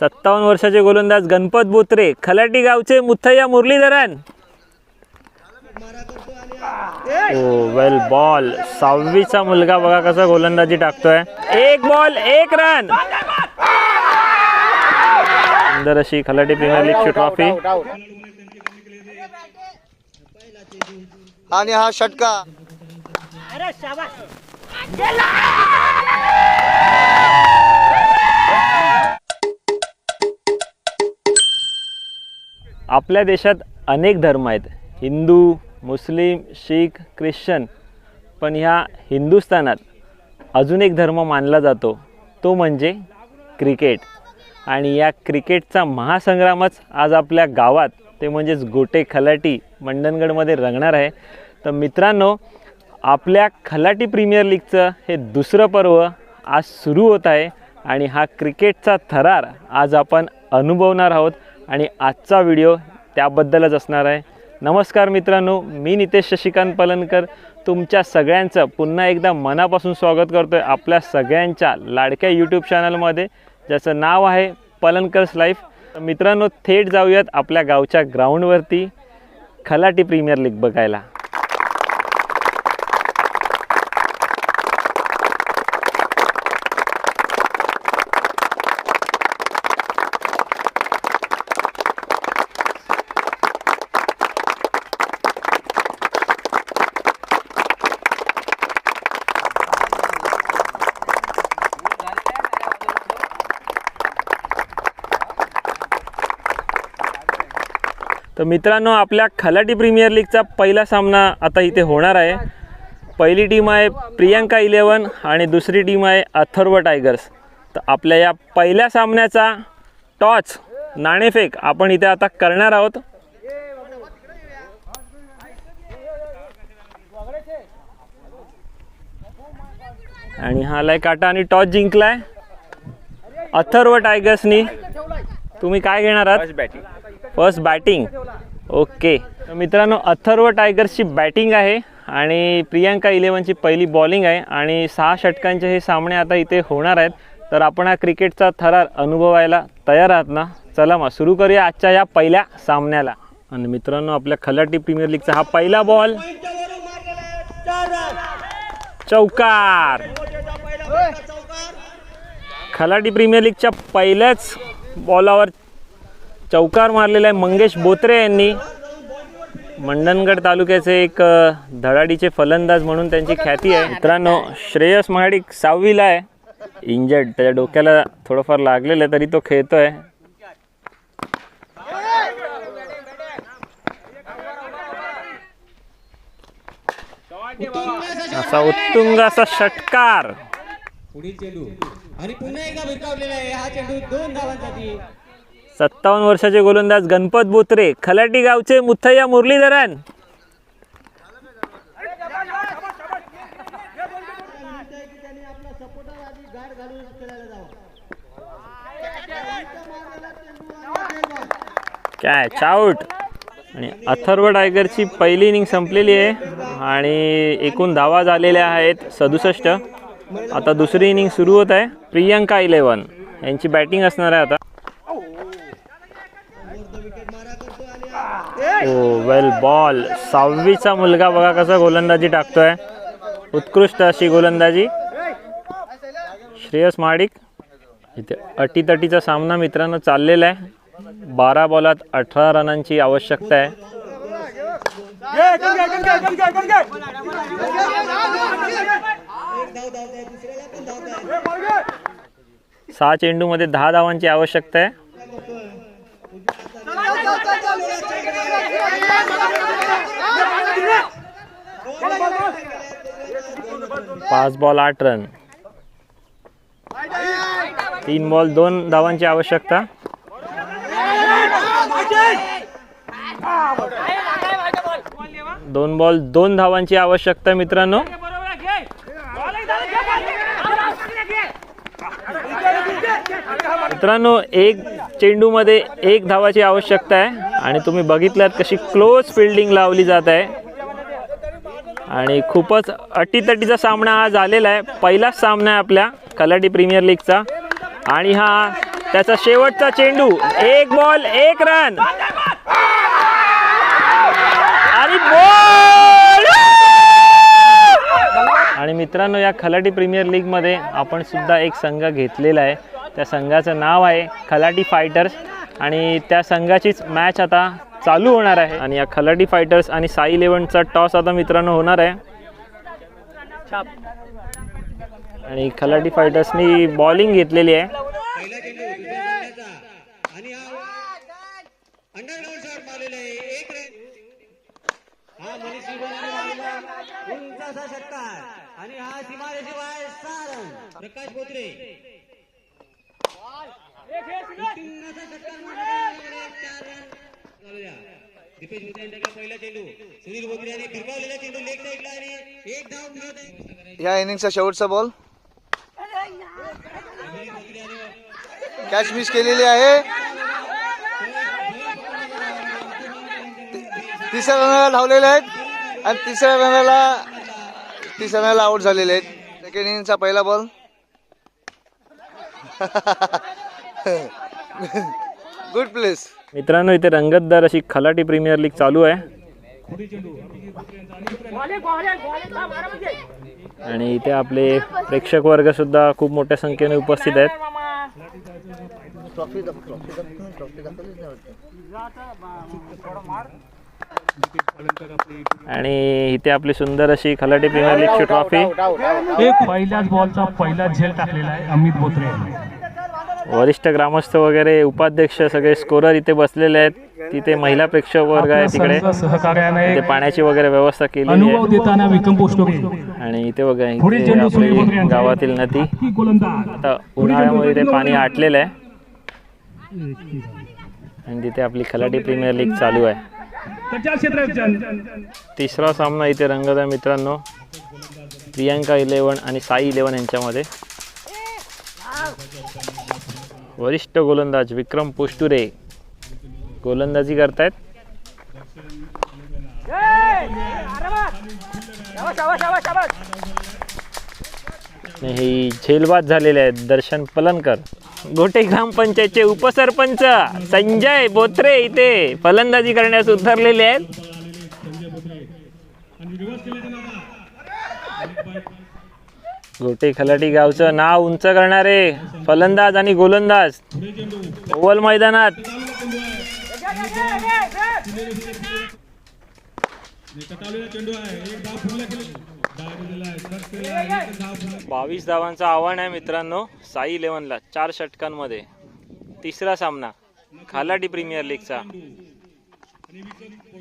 सत्तावन्न वर्षाचे गोलंदाज गणपत बोत्रे खलाटी गावचे मुथय्या मुरलीधरन. ओ वेल बॉल सहावीचा मुलगा बघा कसा गोलंदाजी टाकतोय. एक बॉल एक रन सुंदर अशी खलाटी प्रीमियर लीगची ट्रॉफी आणि हा षटका. आपल्या देशात अनेक धर्म आहेत. हिंदू मुस्लिम शीख ख्रिश्चन. पण ह्या हिंदुस्थानात अजून एक धर्म मानला जातो. तो म्हणजे क्रिकेट. आणि या क्रिकेटचा महासंग्रामच आज आपल्या गावात ते म्हणजेच गोटे खलाटी मंडणगडमध्ये रंगणार आहे. तर मित्रांनो आपल्या खलाटी प्रीमियर लीगचं हे दुसरं पर्व आज सुरू होत आहे. आणि हा क्रिकेटचा थरार आज आपण अनुभवणार आहोत. आणि आजचा व्हिडिओ त्याबद्दलच असणार आहे. नमस्कार मित्रांनो मी नितेश शशिकांत पलनकर. तुमच्या सगळ्यांचं पुन्हा एकदा मनापासून स्वागत करतो आहे आपल्या सगळ्यांच्या लाडक्या यूट्यूब चॅनलमध्ये ज्याचं नाव आहे पलनकर्स लाईफ. मित्रांनो थेट जाऊयात आपल्या गावच्या ग्राउंडवरती खलाटी प्रीमियर लीग बघायला. तर मित्रांनो आपल्या खलाटी प्रीमियर लीगचा पहिला सामना आता इथे होणार आहे. पहिली टीम आहे प्रियंका इलेवन आणि दुसरी टीम आहे अथर्व टायगर्स. तर आपल्या या पहिल्या सामन्याचा टॉच नाणेफेक आपण इथे आता करणार आहोत. आणि हा लय काटा आणि टॉस जिंकलाय अथर्व टायगर्सनी. तुम्ही काय घेणार आहात? First batting okay. तर मित्रांनो अथर्व टायगर्सची बॅटिंग आहे आणि प्रियांका इलेव्हनची पहिली बॉलिंग आहे आणि सहा षटकांचे हे सामने आता इथे होणार आहेत. तर आपण हा क्रिकेटचा थरार अनुभवायला तयार आहात ना? चला मग सुरू करूया आजच्या या पहिल्या सामन्याला. आणि मित्रांनो आपल्या खलाटी प्रीमियर लीगचा हा पहिला बॉल. चौकार. खलाटी प्रीमियर लीगच्या पहिल्याच बॉलावर चौकार मारलेला आहे मंगेश बोत्रे यांनी. मंडणगड तालुक्याचे एक धडाडीचे फलंदाज म्हणून त्यांची ख्याती आहे. मित्रांनो श्रेयस महाडिक सहावीला आहे. इंजर्ड त्याच्या डोक्याला थोडंफार लागलेलं आहे तरी तो खेळतोय. असा उत्तुंग असा षटकार. पुढील चेंडू. आणि पुन्हा एकदा भिरकावलेला आहे हा चेंडू दोन धावांसाठी. सत्तावन्न वर्षाचे गोलंदाज गणपत बोत्रे खलाटी गावचे मुथय्या मुरलीधरन. काय चाऊट आणि अथर्व टायगरची पहिली इनिंग संपलेली आहे. आणि एकूण धावा झालेल्या आहेत सदुसष्ट. आता दुसरी इनिंग सुरू होत आहे. प्रियंका इलेवन यांची बॅटिंग असणार आहे आता. ओ वेल बॉल सहावीचा मुलगा बघा कसा गोलंदाजी टाकतोय. उत्कृष्ट अशी गोलंदाजी. श्रेयस माडिक. इथे अटीतटीचा सामना मित्रांनो चाललेला आहे. बारा बॉलात अठरा रनांची आवश्यकता आहे. सहा चेंडूमध्ये दहा धावांची आवश्यकता आहे. पाच बॉल आठ रन. तीन बॉल दोन धावांची आवश्यकता. दोन बॉल दोन धावांची आवश्यकता मित्रांनो. मित्रांनो एक चेंडूमध्ये एक धावाची आवश्यकता आहे आणि तुम्ही बघितलात कशी क्लोज फिल्डिंग लावली जात आहे. आणि खूपच अटीतटीचा सामना हा झालेला आहे. पहिलाच सामना आहे आपल्या कलाटी प्रीमियर लीगचा. आणि हा त्याचा शेवटचा चेंडू एक बॉल एक रन आणि बॉल आणि मित्रांनो या खलाटी प्रीमियर लीगमध्ये आपण सुद्धा एक संघ घेतलेला आहे. त्या संघाचं नाव आहे खलाटी फायटर्स. आणि त्या संघाचीच मॅच आता चालू होणार आहे. आणि या खलाटी फायटर्स आणि साई इलेव्हनचा टॉस आता मित्रांनो होणार आहे. आणि खलाटी फायटर्सनी बॉलिंग घेतलेली आहे. आणि हा प्रकाश बोत्रे उत्तुंग असा षटकार मारलेला आहे, चार रन झालेल्या. दीपेश पहिला चेंडू सुनील फिरकावलेला चेंडू लेग साईडला आणि एक या इनिंगचा शेवटचा बॉल कॅच मिस केलेली आहे. तिसऱ्या रनाला धावलेले आहेत आणि तिसऱ्या रनाला तिसऱ्या रनाला आउट झालेले आहेत. सेकंड इनिंगचा पहिला बॉल गुड प्लेस मित्रांनो इथे रंगतदार अशी खलाटी प्रीमियर लीग चालू आहे. आणि इथे आपले प्रेक्षक वर्ग सुद्धा खूप मोठ्या संख्येने उपस्थित आहेत. आणि इथे आपली सुंदर अशी खलाटी प्रीमियर लीगची ट्रॉफी. एक पहिल्याच बॉलचा पहिला झेल टाकलेला आहे अमित बोत्रे. यांनी वरिष्ठ ग्रामस्थ वगैरे उपाध्यक्ष सगळे स्कोरर इथे बसलेले आहेत. तिथे महिला प्रेक्षक वर्ग आहे तिकडे. सहकार्याने पाण्याची वगैरे व्यवस्था केलेली आहे. आणि इथे बघा आपली. गावातील नदी. आता उन्हाळ्यामध्ये इथे पाणी आटलेलं आहे. आणि तिथे आपली खलाटी प्रीमियर लीग चालू आहे. तिसरा सामना इथे रंगत आहे मित्रांनो. प्रियांका इलेवन आणि साई इलेवन यांच्यामध्ये. वरिष्ठ गोलंदाज विक्रम पोष्टुरे गोलंदाजी करतायत. आणि झेलबाद झालेले आहेत दर्शन पलनकर. गोटे ग्रामपंचायतचे उपसरपंच संजय बोत्रे इथे फलंदाजी करण्यास उतरलेले आहेत. गोटे खलाटी गावचं नाव उंच करणारे फलंदाज आणि गोलंदाज. ओव्हल मैदानात. बावीस धावांचं आव्हान आहे मित्रांनो साई इलेव्हनला चार षटकांमध्ये. तिसरा सामना खालाटी प्रीमियर लीगचा.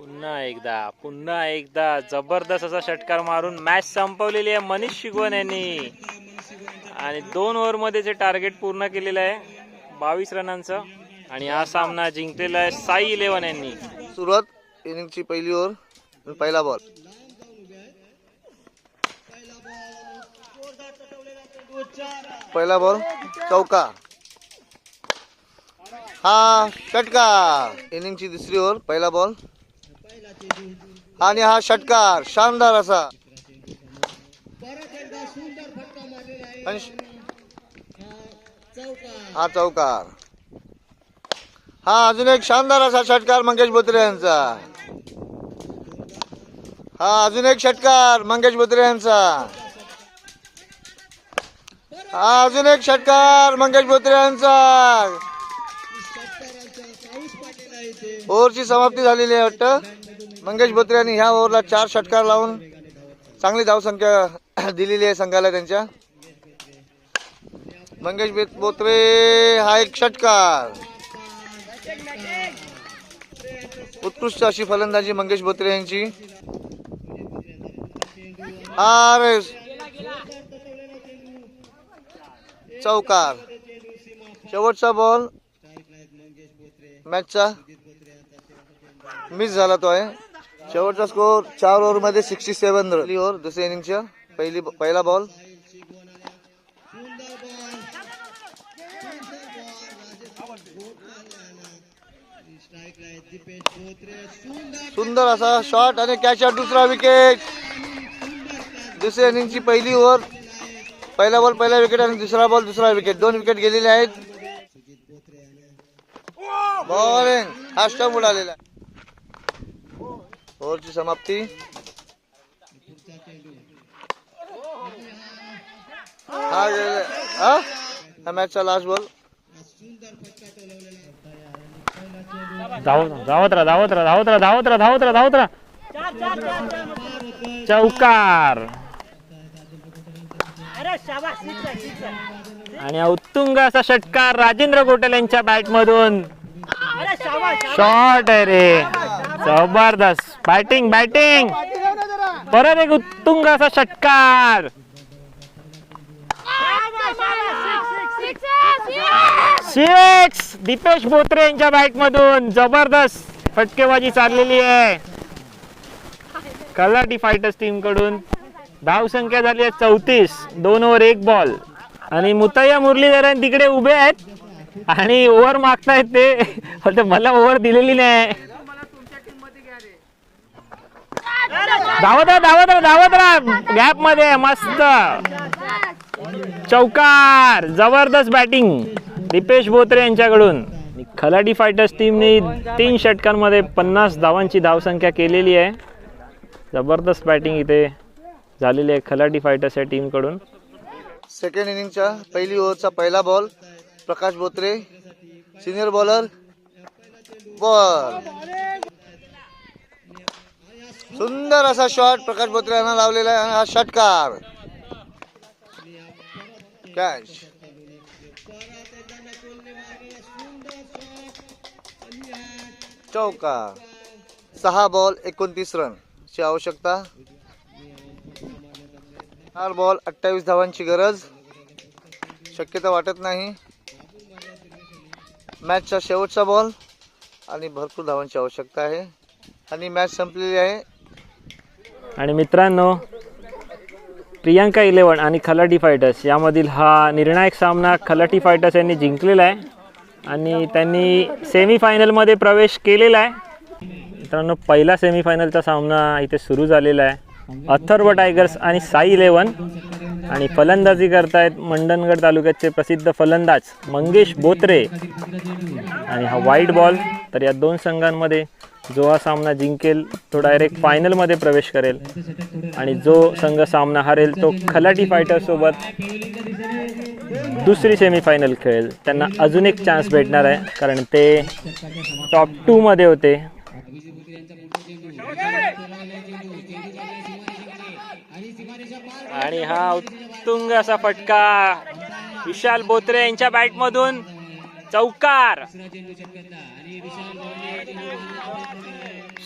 पुन्हा एकदा पुन्हा एकदा जबरदस्त असा षटकार मारून मॅच संपवलेली आहे मनीष शिगवण यांनी. आणि दोन ओव्हरमध्ये जे टार्गेट पूर्ण केलेलं आहे बावीस रनांचं. आणि हा सामना जिंकलेला आहे साई इलेव्हन यांनी. सुरुवात इनिंगची पहिली ओव्हर पहिला बॉल पहिला बॉल चौका. हा षटकार. इनिंगची दुसरी ओव्हर पहिला बॉल आणि हा षटकार शानदार असा. हा चौकार. हा अजून एक शानदार असा षटकार मंगेश बोत्रे यांचा. हा अजून एक षटकार मंगेश बोत्रे यांचा. हा अजून एक षटकार मंगेश बोत्रे यांचा. ओव्हरची समाप्ती झालेली आहे वाटतं. मंगेश बोत्रे यांनी ह्या ओव्हरला चार षटकार लावून चांगली धावसंख्या दिलेली आहे संघाला त्यांच्या. मंगेश बोत्रे हा एक षटकार. उत्कृष्ट अशी फलंदाजी मंगेश बोत्रे यांची. अरे चौकार. शेवटचा बॉल मॅचचा मिस झाला तो आहे. शेवटचा स्कोर चार ओव्हरमध्ये सिक्स्टी सेव्हन रन ओव्हर दुसऱ्या इनिंगच्या पहिली पहिला बॉल सुंदर असा शॉट आणि कॅच दुसरा विकेट दुसऱ्या इनिंगची पहिली ओव्हर पहिला बॉल पहिला विकेट आणि दुसरा बॉल दुसरा विकेट दोन विकेट गेलेले आहेत. बॉलिंग हा स्टंप उडालेला आहे. ओव्हरची समाप्ती. हा गेले हा? हा मॅचचा लास्ट बॉल धावत धावत राहा धावत राहा धावत राहा धावत राहा धावत राहा धावत राहा. चौकार आणि उत्तुंग असा षटकार राजेंद्र गोटल यांच्या बॅट मधून. शॉट आहे रे. जबरदस्त. बॅटिंग बॅटिंग परत एक उत्तुंग असा षटकार. सिक्स दीपेश बोत्रे यांच्या बॅट मधून. जबरदस्त फटकेबाजी चाललेली आहे. कलाटी फायटर्स टीमकडून. धाव संख्या झाली आहे चौतीस. दोन ओव्हर एक बॉल आणि मुतय्या मुरलीधरन तिकडे उभे आहेत. आणि ओव्हर मागतायत ते. मला ओव्हर दिलेली नाही. धावत राहा धावत राहा धावत राहा गॅपमध्ये मस्त. चौकार जबरदस्त बॅटिंग दीपेश बोत्रे यांच्याकडून. खलाडी फायटर्स टीमने तीन षटकांमध्ये पन्नास धावांची धावसंख्या केलेली आहे. जबरदस्त बॅटिंग इथे झालेली आहे खलाडी फायटर्स या टीमकडून सेकंड इनिंगच्या पहिली ओव्हरचा पहिला ball Prakash Botre senior bowler ball सुंदर असा शॉट प्रकाश बोत्रे यांना लावलेला आहे हा षटकार. कॅच चौका. सहा बॉल एकोणतीस रन ची आवश्यकता. चार बॉल अठ्ठावीस धावांची गरज. शक्यता वाटत नाही. मॅचचा शेवटचा बॉल आणि भरपूर धावांची आवश्यकता आहे. आणि मॅच संपलेली आहे. आणि मित्रांनो प्रियांका इलेवन आणि खलाटी फायटर्स यामधील हा निर्णायक सामना खलाटी फायटर्स यांनी जिंकलेला आहे आणि त्यांनी सेमीफायनलमध्ये प्रवेश केलेला आहे. मित्रांनो पहिला सेमीफायनलचा सामना इथे सुरू झालेला आहे. अथर्व टायगर्स आणि साई इलेवन आणि फलंदाजी करतायत मंडणगड तालुक्याचे प्रसिद्ध फलंदाज मंगेश बोत्रे. आणि हा वाईट बॉल तर या दोन संघांमध्ये जो हा सामना जिंकेल तो डायरेक्ट फायनलमध्ये प्रवेश करेल. आणि जो संघ सामना हरेल तो खलाटी फायटर सोबत दुसरी सेमीफायनल खेळेल. त्यांना अजून एक चान्स भेटणार आहे कारण ते टॉप टूमध्ये होते. आणि हा उत्तुंग असा फटका. विशाल बोत्रे यांच्या बॅटमधून चौकार.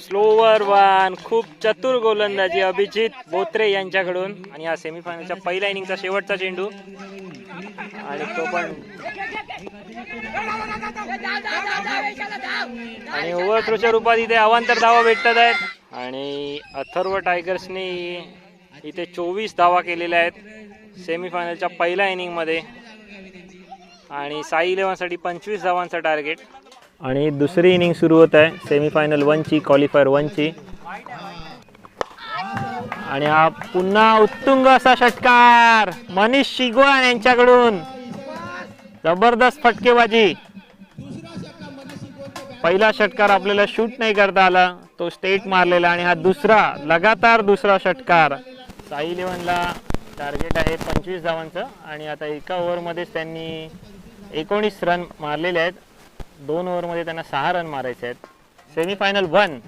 स्लोवर वन खूप चतुर गोलंदाजी अभिजित बोत्रे यांच्याकडून. आणि हा सेमीफायनलच्या पहिल्या इनिंगचा शेवटचा चेंडू. आणि तो पण आणि ओव्हर थ्रोच्या रूपात इथे अवांतर धावा भेटतात आहेत. आणि अथर्व टायगर्सनी इथे चोवीस धावा केलेल्या आहेत. सेमीफायनलच्या पहिल्या इनिंगमध्ये आणि साई इलेव्हनसाठी पंचवीस धावांचा टार्गेट आणि दुसरी इनिंग सुरू होत आहे. सेमीफायनल वनची क्वालिफायर वनची आणि हा पुन्हा उत्तुंग असा षटकार मनीष शिगवान यांच्याकडून. जबरदस्त फटकेबाजी. पहिला षटकार आपल्याला शूट नाही करता आला. तो स्टेट मारलेला आणि हा दुसरा लगातार दुसरा षटकार. साई इलेव्हनला टार्गेट आहे पंचवीस धावांचं. आणि आता एका ओव्हरमध्येच त्यांनी एकोणीस रन मारलेले आहेत. दोन ओव्हरमध्ये त्यांना सहा रन मारायचे आहेत. सेमीफायनल वन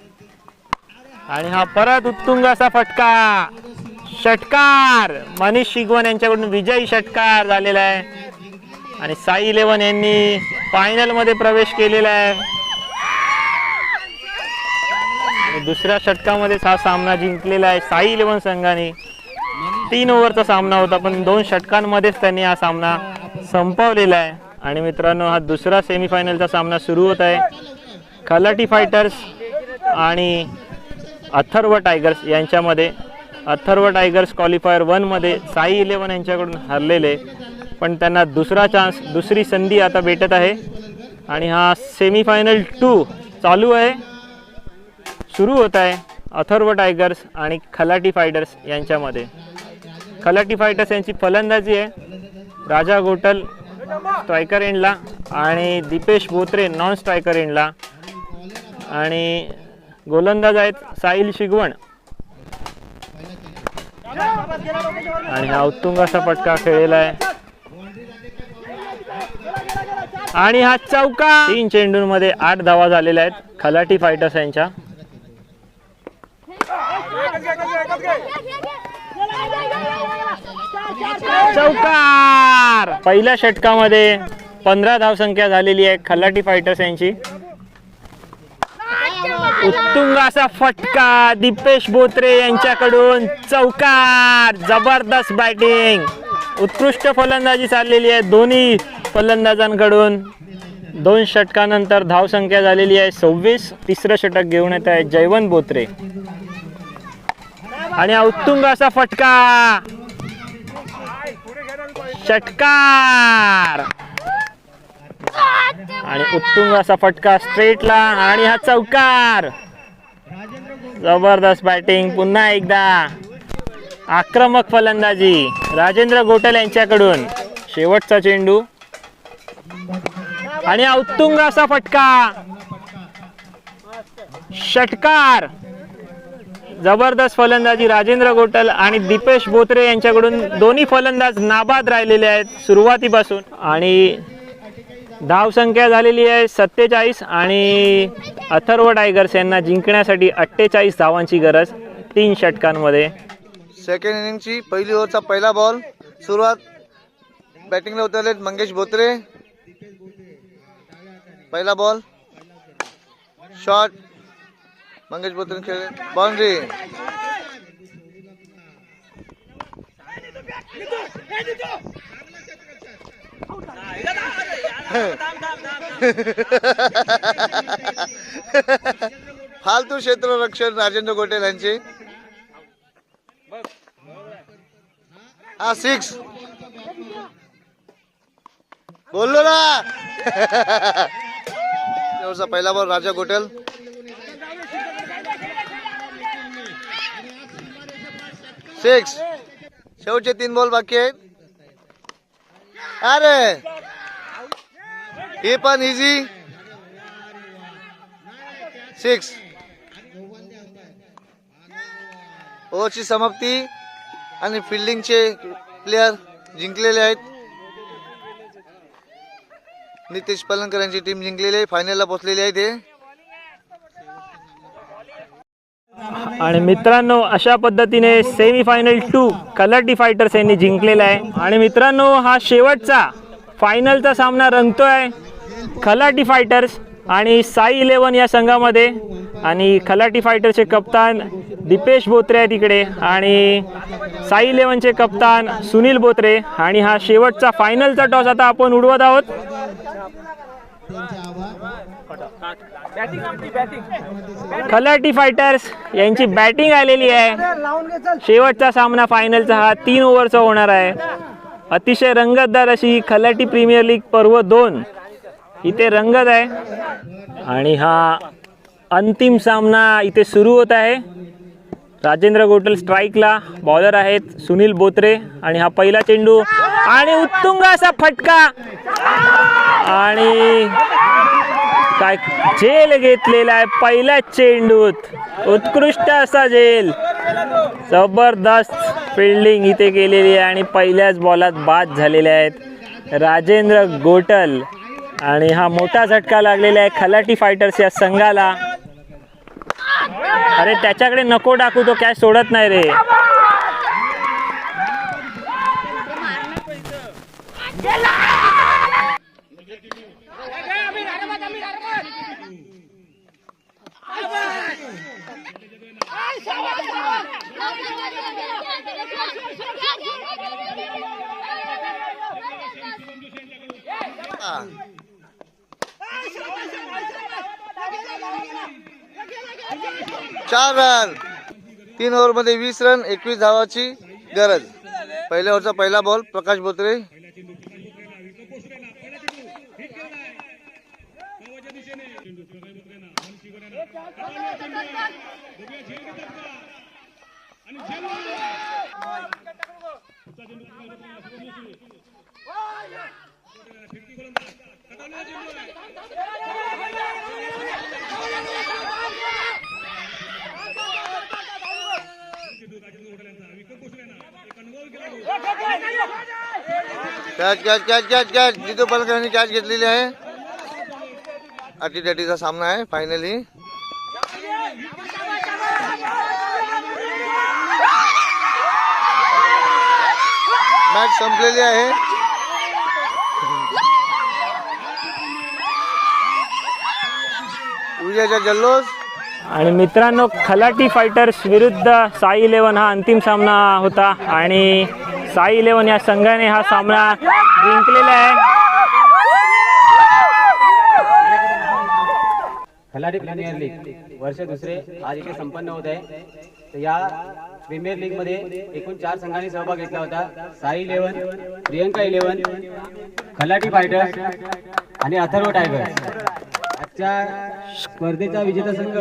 आणि हा परत उत्तुंग असा फटका. षटकार. मनीष शिगवन यांच्याकडून विजयी षटकार झालेला आहे. आणि साई इलेव्हन यांनी फायनलमध्ये प्रवेश केलेला आहे. दुसऱ्या षटकामध्येच हा सामना जिंकलेला आहे साई इलेव्हन संघाने. तीन ओव्हरचा सामना होता पण दोन षटकांमध्येच त्यांनी हा सामना संपवलेला आहे. आणि मित्रांनो हा दुसरा सेमीफायनलचा सामना सुरू होत आहे. खलाटी फायटर्स आणि अथर्व टायगर्स यांच्यामध्ये. अथर्व टायगर्स क्वालिफायर वनमध्ये साई इलेवन यांच्याकडून हरलेले. पण त्यांना दुसरा चान्स दुसरी संधी आता भेटत आहे. आणि हा सेमीफायनल टू चालू आहे. सुरू होत आहे अथर्व टायगर्स आणि खलाटी फायटर्स यांच्यामध्ये. खलाटी फायटर्स यांची फलंदाजी आहे. राजा गोटल स्ट्रायकर एंडला आणि दीपेश बोत्रे नॉन स्ट्रायकर एंडला आणि गोलंदाज आहेत साहिल शिगवण. आणि हा उत्तुंग असा पटका खेळलेला आहे. आणि हा चौका. तीन चेंडूंमध्ये आठ धावा झालेल्या आहेत खलाटी फायटर्स यांच्या. चौका. पहिल्या षटकामध्ये पंधरा धावसंख्या झालेली आहे खलाटी फायटर्स यांची. उत्तुंग असा फटका दीपेश बोत्रे यांच्याकडून. चौकार जबरदस्त बॅटिंग उत्कृष्ट फलंदाजी चाललेली आहे दोन्ही फलंदाजांकडून. दोन षटकानंतर धावसंख्या झालेली आहे सव्वीस. तिसरं षटक घेऊन येत आहे जयवंत बोत्रे. आणि उत्तुंग असा फटका षटकार आणि उत्तुंग असा फटका स्ट्रेटला आणि हा चौकार. जबरदस्त बॅटिंग पुन्हा एकदा. आक्रमक फलंदाजी. राजेंद्र गोटल यांच्याकडून. शेवटचा चेंडू. आणि हा उत्तुंग असा फटका. षटकार. जबरदस्त फलंदाजी राजेंद्र गोटल आणि दीपेश बोत्रे यांच्याकडून दोन्ही फलंदाज नाबाद राहिलेले आहेत सुरुवातीपासून. आणि धावसंख्या झालेली आहे सत्तेचाळीस आणि अथर्व टायगर्स यांना जिंकण्यासाठी अठ्ठेचाळीस धावांची गरज तीन षटकांमध्ये. सेकंड इनिंगची पहिली ओव्हरचा पहिला बॉल सुरुवात बॅटिंगला उतरलेत मंगेश बोत्रे. पहिला बॉल शॉट मंगेश बोत्रे खेळ. बाउंड्री. फालतू क्षेत्र रक्षण राजेंद्र गोटेल यांचे. हा सिक्स बोललो ना. पहिला बॉल राजा गोटेल. सिक्स शेवटचे तीन बॉल बाकी आहेत. अरे! हे पण इझी सिक्स ओव्हरची समाप्ती आणि फिल्डिंगचे प्लेयर जिंकलेले आहेत. नितेश पलंकर यांची टीम जिंकलेली आहे. फायनलला पोहोचलेली आहे ते आणि मित्रांनो अशा पद्धतीने सेमी फायनल टू कलर्टी फायटर्स यांनी जिंकलेला आहे. आणि मित्रांनो हा शेवटचा फायनलचा सामना रंगतोय खलाटी फायटर्स आणि साई इलेवन या संघामध्ये. आणि खलाटी फायटरचे कप्तान दीपेश बोत्रे आहे तिकडे आणि साई इलेवनचे कप्तान सुनील बोत्रे. आणि हा शेवटचा फायनलचा टॉस आता आपण उडवत आहोत. खलाटी फायटर्स यांची बॅटिंग आलेली आहे. शेवटचा सामना फायनलचा हा तीन ओव्हरचा होणार आहे. अतिशय रंगतदार अशी ही खलाटी प्रीमियर लीग पर्व दोन इथे रंगत आहे. आणि हा अंतिम सामना इथे सुरू होत आहे. राजेंद्र गोटल स्ट्राईकला बॉलर आहेत सुनील बोत्रे आणि हा पहिला चेंडू आणि उत्तुंग असा फटका. आणि काय झेल घेतलेला आहे पहिल्या चेंडूत. उत्कृष्ट असा झेल जबरदस्त फिल्डिंग इथे केलेली आहे आणि पहिल्याच बॉलात बाद झालेले आहेत. राजेंद्र गोटल आणि हा मोठा झटका लागलेला आहे खलाटी फायटर्स या संघाला. अरे त्याच्याकडे नको टाकू तो कॅच सोडत नाही रे. चार रन तीन ओव्हरमध्ये वीस रन एकवीस धावाची गरज. पहिल्या ओव्हरचा पहिला ball Prakash Botre. Catch catch catch catch catch Jitu Palkar यांनी कॅच घेतलेली आहे. अटीटटीचा सामना आहे फायनली मॅच संपलेली आहे. विजयाचा जल्लोष. आणि मित्रांनो खलाटी फायटर्स विरुद्ध साई इलेवन हा अंतिम सामना होता आणि साई इलेवन या संघाने हा सामना जिंकलेला आहे. खलाडी प्रीमियर लीग वर्ष दुसरे आज इथे संपन्न होत आहे. तर या प्रीमियर लीगमध्ये एकूण चार संघांनी सहभाग घेतला होता. Sai eleven Priyanka eleven Khalati fighters आणि अथर्व टायगर्स च्या स्पर्धेचा विजेता संघ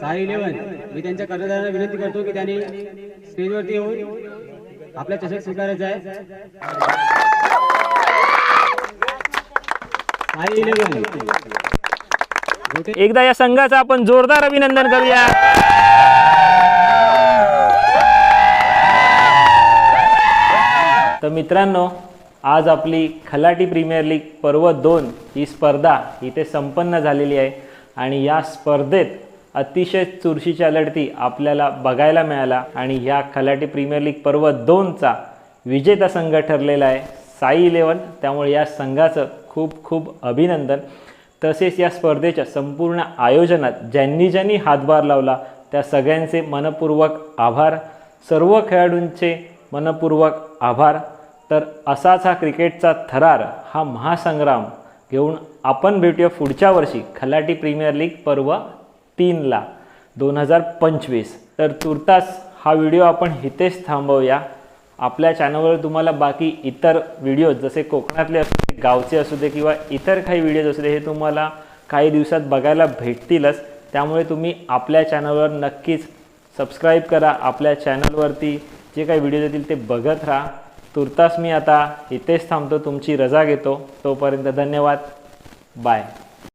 साई इलेव्हन मी त्यांच्या कर्णधारांना विनंती करतो की त्यांनी स्टेजवरती येऊन आपला चषक स्वीकारायचा आहे. साई इलेव्हन एकदा या संघाचं आपण जोरदार अभिनंदन करूया. तर मित्रांनो आज आपली खलाटी प्रीमियर लीग पर्व दोन ही स्पर्धा इथे संपन्न झालेली आहे. आणि या स्पर्धेत अतिशय चुरशीच्या लढती आपल्याला बघायला मिळाला. आणि ह्या खलाटी प्रीमियर लीग पर्व दोनचा विजेता संघ ठरलेला आहे साई इलेवन त्यामुळे या संघाचं खूप खूप अभिनंदन. तसेच या स्पर्धेच्या संपूर्ण आयोजनात ज्यांनी ज्यांनी हातभार लावला त्या सगळ्यांचे मनपूर्वक आभार. सर्व खेळाडूंचे मनपूर्वक आभार. तर असाच हा क्रिकेटचा थरार हा महासंग्राम घेऊन आपण भेटूया पुढच्या वर्षी खलाटी प्रीमियर लीग पर्व तीनला दोन हजार पंचवीस. तर तुर्तास हा व्हिडिओ आपण इथेच थांबवूया. आपल्या चॅनलवर तुम्हाला बाकी इतर व्हिडिओज जसे कोकणातले असू दे गावचे असू दे किंवा इतर काही व्हिडिओज असू दे हे तुम्हाला काही दिवसात बघायला भेटतीलच. त्यामुळे तुम्ही आपल्या चॅनलवर नक्कीच सबस्क्राईब करा. आपल्या चॅनलवरती जे काही व्हिडिओज येतील ते बघत राहा. तुर्तास मी आता इथेच थांबतो तुमची रजा घेतो. तोपर्यंत धन्यवाद. बाय.